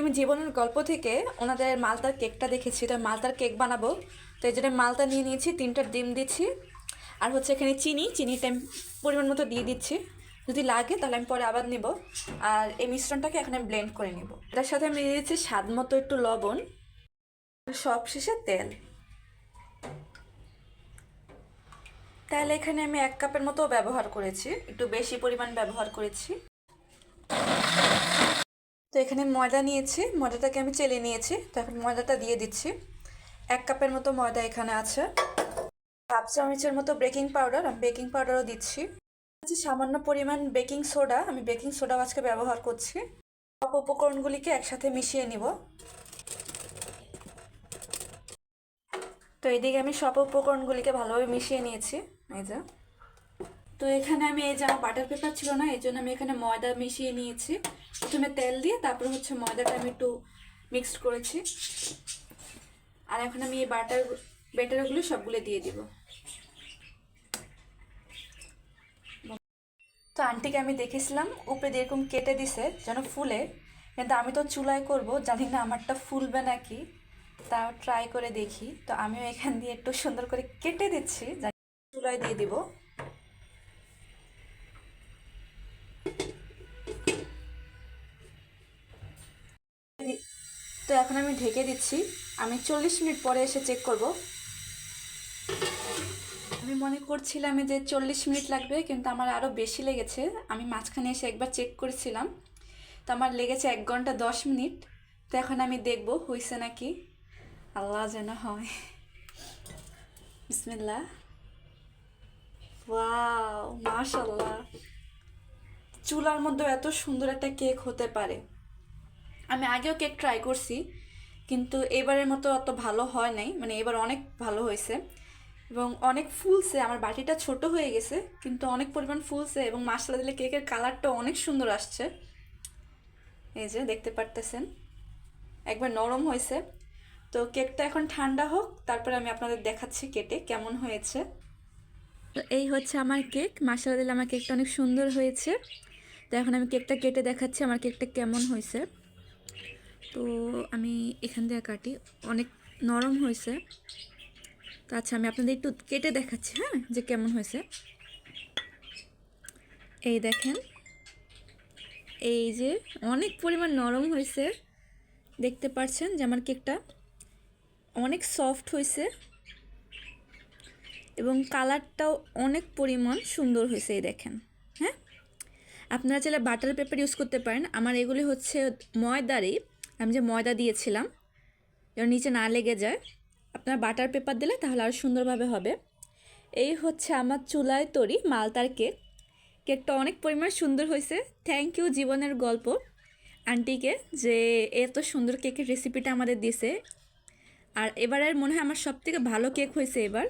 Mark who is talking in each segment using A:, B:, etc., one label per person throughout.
A: আমি জীবনের গল্প থেকে ওনাদের মালতার কেকটা দেখেছি তো মালতার কেক বানাবো। তো এই জন্য মালতা নিয়ে নিয়েছি, তিনটা ডিম দিচ্ছি। আর হচ্ছে এখানে চিনি চিনিটা আমি পরিমাণ মতো দিয়ে দিচ্ছি। যদি লাগে তাহলে আমি পরে আবার নেব। আর এই মিশ্রণটাকে এখন ব্লেন্ড করে নেব। এটার সাথে আমি দিয়ে দিচ্ছি স্বাদ মতো একটু লবণ, সব শেষে তেল। তাহলে এখানে আমি এক কাপের মতো ব্যবহার করেছি, একটু বেশি পরিমাণ ব্যবহার করেছি। তো এখানে ময়দা নিয়েছি, ময়দাটাকে আমি চেলে নিয়েছি, তো এখন ময়দাটা দিয়ে দিচ্ছি। এক কাপের মতো ময়দা এখানে আছে। হাফ চামচের মতো বেকিং পাউডার, আমি বেকিং পাউডারও দিচ্ছি। আছে সামান্য পরিমাণ বেকিং সোডা, আমি বেকিং সোডাও আজকে ব্যবহার করছি। সব উপকরণগুলিকে একসাথে মিশিয়ে নিব। তো এদিকে আমি সব উপকরণগুলিকে ভালোভাবে মিশিয়ে নিয়েছি, এই যে। তো এখানে আমি এই যে আমার বাটার পেপার ছিল না এই জন্য আমি এখানে ময়দা মিশিয়ে নিয়েছি। প্রথমে তেল দিয়ে, তারপর হচ্ছে ময়দাটা আমি একটু মিক্সড করেছি। আর এখন আমি এই বাটার বেটারগুলো সবগুলো দিয়ে দিব। তো আন্টিকে আমি দেখেছিলাম উপরে এরকম কেটে দিছে, যেন ফুলে। কিন্তু আমি তো চুলায় করব, জানি না আমারটা ফুলবে নাকি। তাও ট্রাই করে দেখি। তো আমিও এখান দিয়ে একটু সুন্দর করে কেটে দিচ্ছি চুলায় দিয়ে দিব। তো এখন আমি ঢেকে দিচ্ছি। আমি চল্লিশ মিনিট পরে এসে চেক করব। আমি মনে করছিলাম যে চল্লিশ মিনিট লাগবে, কিন্তু আমার আরও বেশি লেগেছে। আমি মাঝখানে এসে একবার চেক করেছিলাম। তো আমার লেগেছে এক ঘণ্টা দশ মিনিট। তো এখন আমি দেখব হয়েছে নাকি। আল্লাহ যেন হয়। বিসমিল্লা ওয়াও মাশাল্লাহ চুলার মধ্যে এত সুন্দর একটা কেক হতে পারে। আমি আগেও কেক ট্রাই করছি, কিন্তু এবারের মতো অত ভালো হয় নাই। মানে এবার অনেক ভালো হয়েছে। এবং অনেক ফুলছে, আমার বাটিটা ছোট হয়ে গেছে, কিন্তু অনেক পরিমাণ ফুলছে এবং মশলা দিলে কেকের কালারটা অনেক সুন্দর আসছে। এই যে, দেখতে পারতেছেন? একবার নরম হয়েছে। তো কেকটা এখন ঠান্ডা হোক, তারপরে আমি আপনাদের দেখাচ্ছি কেটে কেমন হয়েছে। তো এই হচ্ছে আমার কেক মশলা দিলে আমার কেকটা অনেক সুন্দর হয়েছে। তো এখন আমি কেকটা কেটে দেখাচ্ছি, আমার কেকটা কেমন হয়েছে। তো আমি এখান দিয়ে কাটি। অনেক নরম হয়েছে। তো আচ্ছা আমি আপনাদের একটু কেটে দেখাচ্ছি হ্যাঁ? যে কেমন হয়েছে। এই দেখেন, এই যে অনেক পরিমাণ নরম হয়েছে। দেখতে পাচ্ছেন যে আমার কেকটা অনেক সফট হয়েছে এবং কালারটাও অনেক পরিমাণ সুন্দর হয়েছে, এই দেখেন হ্যাঁ? আপনারা চাইলে বাটার পেপার ইউজ করতে পারেন। আমার এগুলি হচ্ছে ময়দারই আমি যে ময়দা দিয়েছিলাম যেন নিচে না লেগে যায়, আপনারা বাটার পেপার দিলে তাহলে আরও সুন্দরভাবে হবে। এই হচ্ছে আমার চুলায় তৈরি মালতার কেক। কেকটা অনেক পরিমাণ সুন্দর হয়েছে। থ্যাংক ইউ জীবনের গল্প আন্টিকে যে এত সুন্দর কেকের রেসিপিটা আমাদের দিছে আর এবারের মনে হয় আমার সব থেকে ভালো কেক হয়েছে এবার।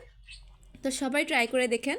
A: তো সবাই ট্রাই করে দেখেন।